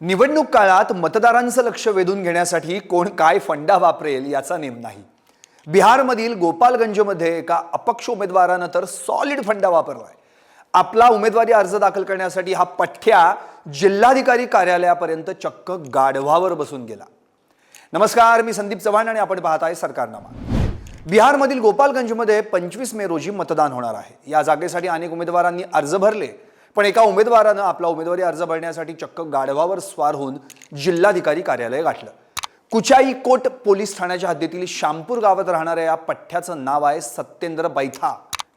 निवडणूक काळात मतदारांचं लक्ष वेधून घेण्यासाठी कोण काय फंडा वापरेल याचा नेम नाही. बिहारमधील गोपालगंजमध्ये एका अपक्ष उमेदवारानं तर सॉलिड फंडा वापरलाय. आपला उमेदवारी अर्ज दाखल करण्यासाठी हा पठ्ठ्या जिल्हाधिकारी कार्यालयापर्यंत चक्क गाढवावर बसून गेला. नमस्कार मी संदीप चव्हाण आणि आपण पाहत आहे सरकारनामा. बिहारमधील गोपालगंजमध्ये पंचवीस मे रोजी मतदान होणार आहे. या जागेसाठी अनेक उमेदवारांनी अर्ज भरले. पण एका उमेदवारानं आपला उमेदवारी अर्ज भरण्यासाठी चक्क गाढवावर स्वार होऊन जिल्हाधिकारी कार्यालय गाठलं. कुचाई कोट पोलीस ठाण्याच्या हद्दीतील शामपूर गावात राहणाऱ्या या पठ्ठ्याचं नाव आहे सत्येंद्र बैथा.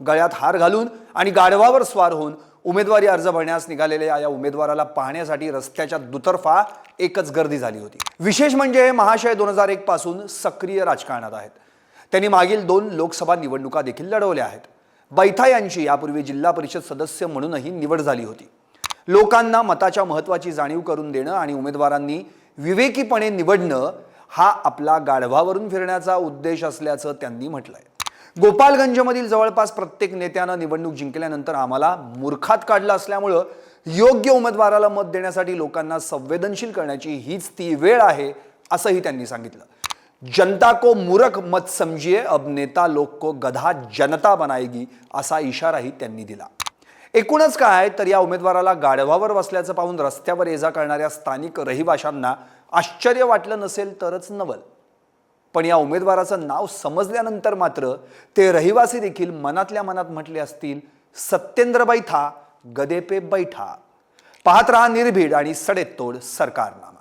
गळ्यात हार घालून आणि गाढवावर स्वार होऊन उमेदवारी अर्ज भरण्यास निघालेल्या या उमेदवाराला पाहण्यासाठी रस्त्याच्या दुतर्फा एकच गर्दी झाली होती. विशेष म्हणजे हे महाशय दोन हजार एक पासून सक्रिय राजकारणात आहेत. त्यांनी मागील दोन लोकसभा निवडणुका देखील लढवल्या आहेत. बैथा यांची यापूर्वी जिल्हा परिषद सदस्य म्हणूनही निवड झाली होती. लोकांना मताच्या महत्त्वाची जाणीव करून देणं आणि उमेदवारांनी विवेकीपणे निवडणं हा आपला गाढवावरून फिरण्याचा उद्देश असल्याचं त्यांनी म्हटलंय. गोपालगंजमधील जवळपास प्रत्येक नेत्यानं निवडणूक जिंकल्यानंतर आम्हाला मूर्खात काढलं असल्यामुळं योग्य उमेदवाराला मत देण्यासाठी लोकांना संवेदनशील करण्याची हीच ती वेळ आहे असंही त्यांनी सांगितलं. जनता को मूरख मत समजिए अब नेता लोक को गधा जनता बनाएगी असा इशाराही त्यांनी दिला. एकूणच काय तर या उमेदवाराला गाढवावर बसल्याचं पाहून रस्त्यावर ये जा करणाऱ्या स्थानिक रहिवाशांना आश्चर्य वाटलं नसेल तरच नवल. पण या उमेदवाराचं नाव समजल्यानंतर मात्र ते रहिवासी देखील मनातल्या मनात म्हटले असतील सत्येंद्र बैठा गदेपे बैठा. पाहत रहा निर्भीड आणि सडेतोड सरकारनामा.